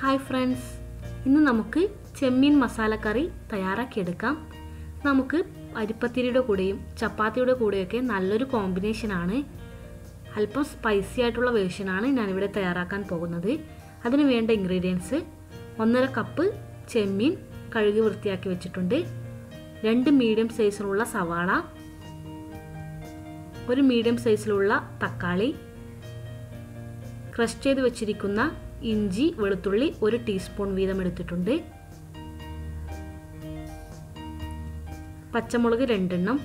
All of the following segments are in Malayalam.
ഹായ് ഫ്രണ്ട്സ് ഇന്ന് നമുക്ക് ചെമ്മീൻ മസാല കറി തയ്യാറാക്കിയെടുക്കാം നമുക്ക് അരിപ്പത്തിരിയുടെ കൂടെയും ചപ്പാത്തിയുടെ കൂടെയൊക്കെ നല്ലൊരു കോമ്പിനേഷനാണ് അല്പം സ്പൈസി ആയിട്ടുള്ള വേർഷനാണ് ഞാനിവിടെ തയ്യാറാക്കാൻ പോകുന്നത്. അതിന് വേണ്ട ഇൻഗ്രീഡിയൻസ് ഒന്നര കപ്പ് ചെമ്മീൻ കഴുകി വൃത്തിയാക്കി വെച്ചിട്ടുണ്ട്. രണ്ട് മീഡിയം സൈസിലുള്ള സവാള ഒരു മീഡിയം സൈസിലുള്ള തക്കാളി ക്രഷ് ചെയ്ത് വെച്ചിരിക്കുന്ന ഇഞ്ചി വെളുത്തുള്ളി ഒരു ടീസ്പൂൺ വീതം എടുത്തിട്ടുണ്ട്. പച്ചമുളക് രണ്ടെണ്ണം.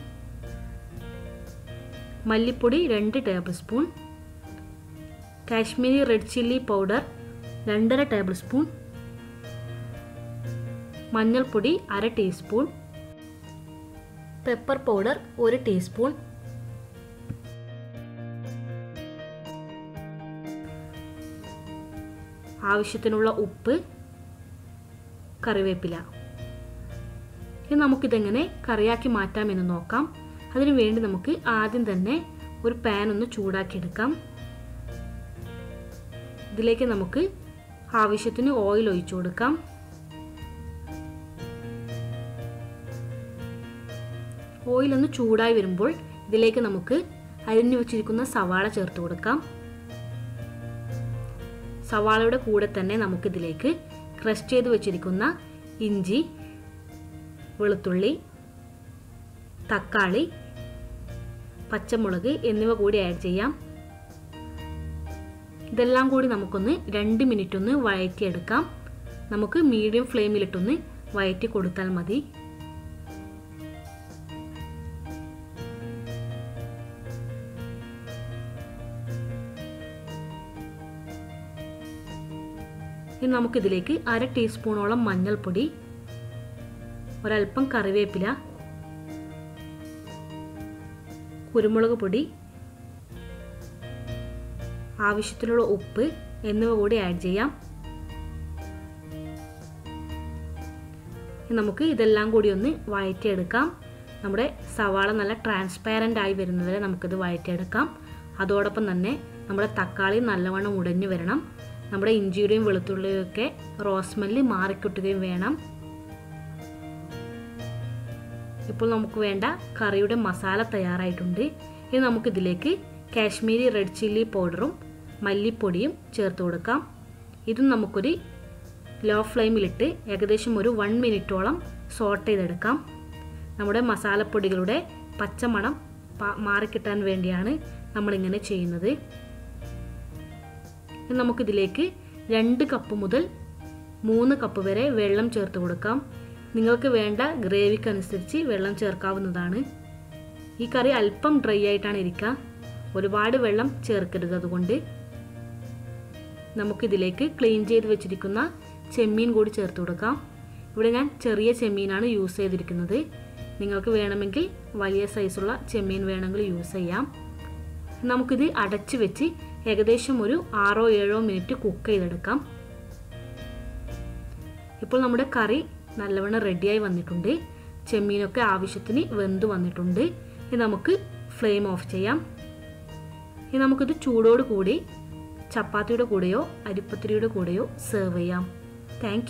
മല്ലിപ്പൊടി രണ്ട് table spoon. Kashmiri red chilli powder രണ്ടര ടേബിൾ സ്പൂൺ. മഞ്ഞൾപ്പൊടി അര ടീസ്പൂൺ. പെപ്പർ പൗഡർ ഒരു ടീസ്പൂൺ. ആവശ്യത്തിനുള്ള ഉപ്പ് കറിവേപ്പില. ഇനി നമുക്കിതെങ്ങനെ കറിയാക്കി മാറ്റാമെന്ന് നോക്കാം. അതിനു വേണ്ടി നമുക്ക് ആദ്യം തന്നെ ഒരു പാൻ ഒന്ന് ചൂടാക്കിയെടുക്കാം. ഇതിലേക്ക് നമുക്ക് ആവശ്യത്തിന് ഓയിൽ ഒഴിച്ചു കൊടുക്കാം. ഓയിൽ ഒന്ന് ചൂടായി വരുമ്പോൾ ഇതിലേക്ക് നമുക്ക് അരിഞ്ഞു വെച്ചിരിക്കുന്ന സവാള ചേർത്ത് കൊടുക്കാം. സവാളയുടെ കൂടെ തന്നെ നമുക്കിതിലേക്ക് ക്രഷ് ചെയ്ത് വെച്ചിരിക്കുന്ന ഇഞ്ചി വെളുത്തുള്ളി തക്കാളി പച്ചമുളക് എന്നിവ കൂടി ആഡ് ചെയ്യാം. ഇതെല്ലാം കൂടി നമുക്കൊന്ന് രണ്ട് മിനിറ്റ് ഒന്ന് വഴറ്റിയെടുക്കാം. നമുക്ക് മീഡിയം ഫ്ലെയിമിലിട്ടൊന്ന് വഴറ്റി കൊടുത്താൽ മതി. ഇനി നമുക്കിതിലേക്ക് അര ടീസ്പൂണോളം മഞ്ഞൾപ്പൊടി ഒരൽപ്പം കറിവേപ്പില കുരുമുളക് പൊടി ആവശ്യത്തിനുള്ള ഉപ്പ് എന്നിവ കൂടി ആഡ് ചെയ്യാം. നമുക്ക് ഇതെല്ലാം കൂടി ഒന്ന് വഴറ്റിയെടുക്കാം നമ്മുടെ സവാള നല്ല ട്രാൻസ്പാരന്റ് ആയി വരുന്നവരെ നമുക്കിത് വഴറ്റിയെടുക്കാം അതോടൊപ്പം തന്നെ നമ്മുടെ തക്കാളി നല്ലവണ്ണം ഉടഞ്ഞു വരണം. നമ്മുടെ ഇഞ്ചിയുടെയും വെളുത്തുള്ളിയും ഒക്കെ റോസ്മെല്ല് മാറിക്കിട്ടുകയും വേണം. ഇപ്പോൾ നമുക്ക് വേണ്ട കറിയുടെ മസാല തയ്യാറായിട്ടുണ്ട്. ഇനി നമുക്കിതിലേക്ക് കാശ്മീരി റെഡ് ചില്ലി പൗഡറും മല്ലിപ്പൊടിയും ചേർത്ത് കൊടുക്കാം. ഇതും നമുക്കൊരു ലോ ഫ്ലെയിമിലിട്ട് ഏകദേശം ഒരു വൺ മിനിറ്റോളം സോട്ട് ചെയ്തെടുക്കാം. നമ്മുടെ മസാലപ്പൊടികളുടെ പച്ചമണം മാറിക്കിട്ടാൻ വേണ്ടിയാണ് നമ്മളിങ്ങനെ ചെയ്യുന്നത്. നമുക്കിതിലേക്ക് രണ്ട് കപ്പ് മുതൽ മൂന്ന് കപ്പ് വരെ വെള്ളം ചേർത്ത് കൊടുക്കാം. നിങ്ങൾക്ക് വേണ്ട ഗ്രേവിക്കനുസരിച്ച് വെള്ളം ചേർക്കാവുന്നതാണ്. ഈ കറി അല്പം ഡ്രൈ ആയിട്ടാണ് ഇരിക്കുക. ഒരുപാട് വെള്ളം ചേർക്കരുത് അതുകൊണ്ട്. നമുക്കിതിലേക്ക് ക്ലീൻ ചെയ്ത് വെച്ചിരിക്കുന്ന ചെമ്മീൻ കൂടി ചേർത്ത് കൊടുക്കാം. ഇവിടെ ഞാൻ ചെറിയ ചെമ്മീനാണ് യൂസ് ചെയ്തിരിക്കുന്നത്. നിങ്ങൾക്ക് വേണമെങ്കിൽ വലിയ സൈസുള്ള ചെമ്മീൻ വേണമെങ്കിൽ യൂസ് ചെയ്യാം. നമുക്കിത് അടച്ച് വെച്ച് ഏകദേശം ഒരു ആറോ ഏഴോ മിനിറ്റ് കുക്ക് ചെയ്തെടുക്കാം. ഇപ്പോൾ നമ്മുടെ കറി നല്ലവണ്ണം റെഡിയായി വന്നിട്ടുണ്ട്. ചെമ്മീനൊക്കെ ആവശ്യത്തിന് വെന്ത് വന്നിട്ടുണ്ട്. ഇനി നമുക്ക് ഫ്ലെയിം ഓഫ് ചെയ്യാം. ഇനി നമുക്കിത് ചൂടോട് കൂടി ചപ്പാത്തിയുടെ കൂടെയോ അരിപ്പത്തിരിയുടെ കൂടെയോ സെർവ് ചെയ്യാം. താങ്ക്